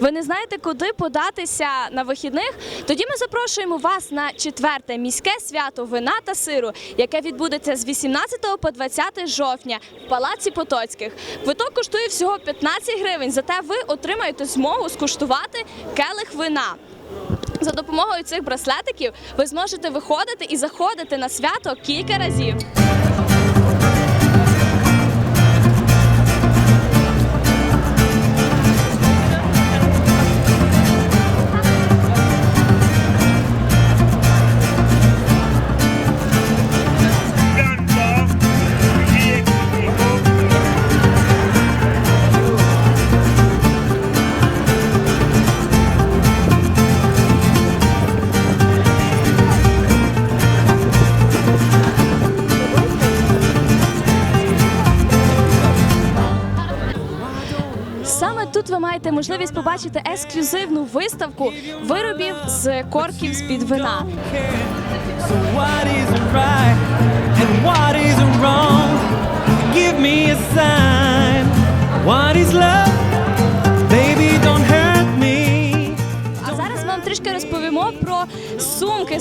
Ви не знаєте, куди податися на вихідних? Тоді ми запрошуємо вас на четверте міське свято вина та сиру, яке відбудеться з 18 по 20 жовтня в Палаці Потоцьких. Квиток коштує всього 15 гривень, зате ви отримаєте змогу скуштувати келих вина. За допомогою цих браслетиків ви зможете виходити і заходити на свято кілька разів. Маєте можливість побачити ексклюзивну виставку виробів з корків вина. What isn't wrong? Give me a sign.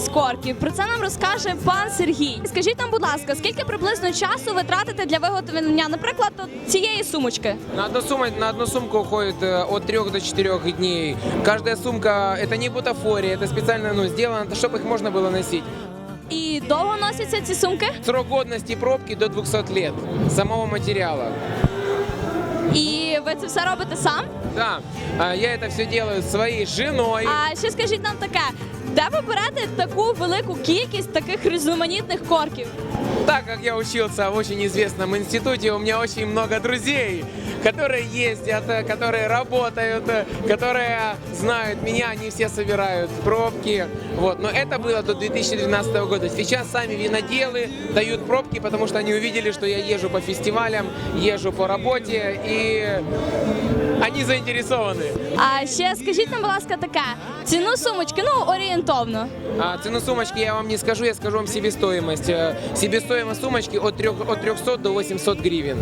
з корків. Про це нам розкаже пан Сергій. Скажіть нам, будь ласка, скільки приблизно часу ви тратите для виготовлення, наприклад, от цієї сумочки? На одну, сумму, на одну сумку уходит э, от 3 до 4 дней. Каждая сумка это не бутафория, это специально ну, сделано, чтобы их можно было носить. І довго носяться ці сумки? Срок годности пробки до 200 лет самого материала. І ви це все робите сам? Да, а, я это все делаю с своей женой. А ще скажіть нам таке, де ви берете таку велику кількість таких різноманітних корків? Так как я учился в очень известном институте, у меня очень много друзей, которые ездят, э, которые работают, э, которые знают меня, они все собирают пробки. Вот. Но это было до 2012 года. Сейчас сами виноделы дают пробки, потому что они увидели, что я езжу по фестивалям, езжу по работе, и они заинтересованы. А ще скажіть нам, будь ласка, таке ціну сумочки, ну орієнтовно. А цену сумочки я вам не скажу, я скажу вам себестоимость. Э, Себестоимость сумочки от, 3, от 300 до 800 гривен.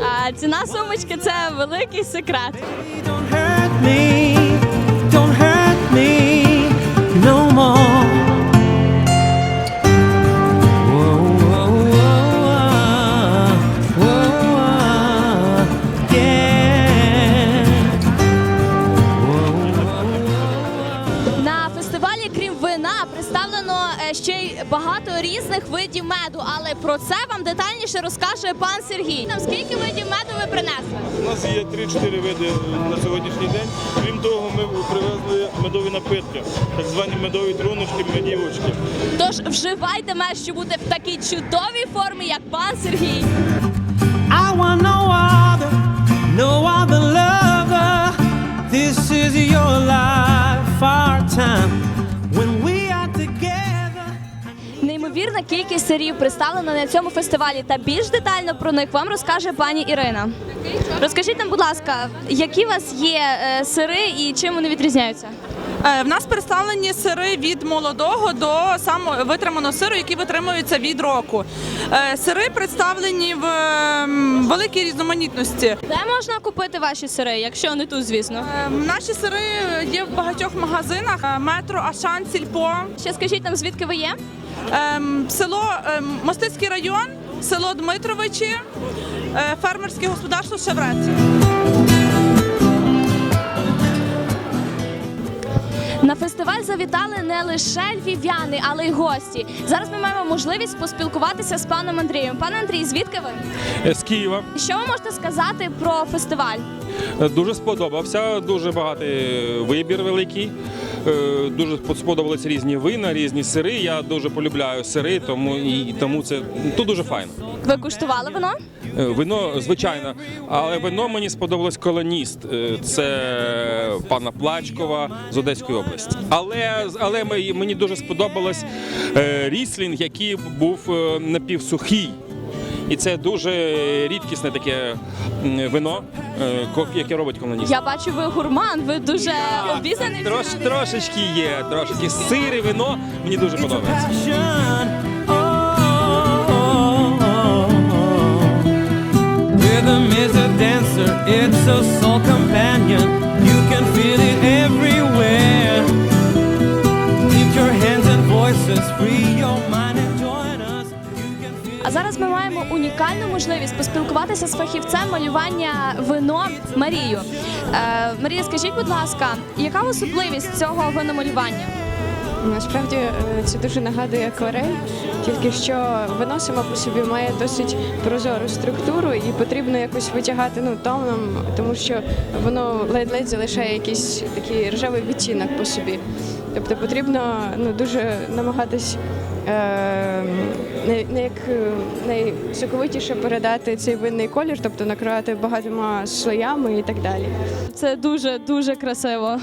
А ціна сумочки це великий секрет. Don't hurt me. Don't hurt me no more. Ще й багато різних видів меду, але про це вам детальніше розкаже пан Сергій. Нам скільки видів меду ви принесли? У нас є 3-4 види на сьогоднішній день. Крім того, ми привезли медові напитки, так звані медові труночки, медівочки. Тож вживайте мед, щоб бути в такій чудовій формі, як пан Сергій. I want кількість сирів представлено на цьому фестивалі. Та більш детально про них вам розкаже пані Ірина. Розкажіть нам, будь ласка, які у вас є е, сири і чим вони відрізняються? Е, В нас представлені сири від молодого до самого витриманого сиру, які витримуються від року. Е, Сири представлені в ем, великій різноманітності. Де можна купити ваші сири, якщо не тут, звісно? Е, Наші сири є в багатьох магазинах: метро, Ашан, Сільпо, Ще скажіть нам, звідки ви є? Ем, село ем, Мостицький район, село Дмитровичі, фермерське господарство Шеврет. Фестиваль завітали не лише львів'яни, але й гості. Зараз ми маємо можливість поспілкуватися з паном Андрієм. Пане Андрій, звідки ви? з Києва. Що ви можете сказати про фестиваль? Дуже сподобався, дуже багатий вибір великий. Е, Дуже сподобалися різні вина, різні сири. Я дуже полюбляю сири, тому і тому це тут дуже файно. Ви куштували вино? Е, Вино, звичайно, але вино мені сподобалось колоніст. Е, Це пана Плачкова з Одеської області. Але але мені- дуже сподобалось ріслінг, який був напівсухий. І це дуже рідкісне таке вино, Е, яке робить комуніст. Я бачу, ви гурман, ви дуже обізнаний. Трош, трошечки є, трошечки сире вино. Мені дуже подобається. Oh, oh, oh, it's a soul companion. You can feel it everywhere. Keep your hands and voices free. Your зараз ми маємо унікальну можливість поспілкуватися з фахівцем малювання вино Марію. Е, Марія, скажіть, будь ласка, яка особливість цього виномалювання? Насправді е, це дуже нагадує акварель, тільки що вино само по собі має досить прозору структуру і потрібно якось витягати ну, тоном, тому що воно ледь-ледь залишає якийсь такий рожевий відтінок по собі. Тобто потрібно ну, дуже намагатись е, не, не як е, найсоковитіше передати цей винний колір, тобто накривати багатьма слоями і так далі. Це дуже дуже красиво.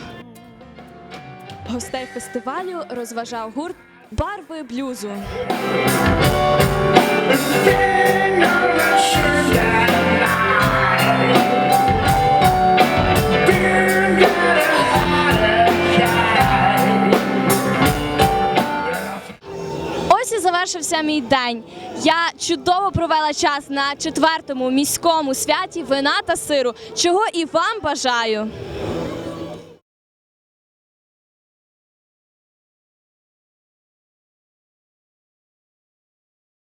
Гостей фестивалю розважав гурт Барви блюзу. Завершився мій день. Я чудово провела час на четвертому міському святі вина та сиру, чого і вам бажаю.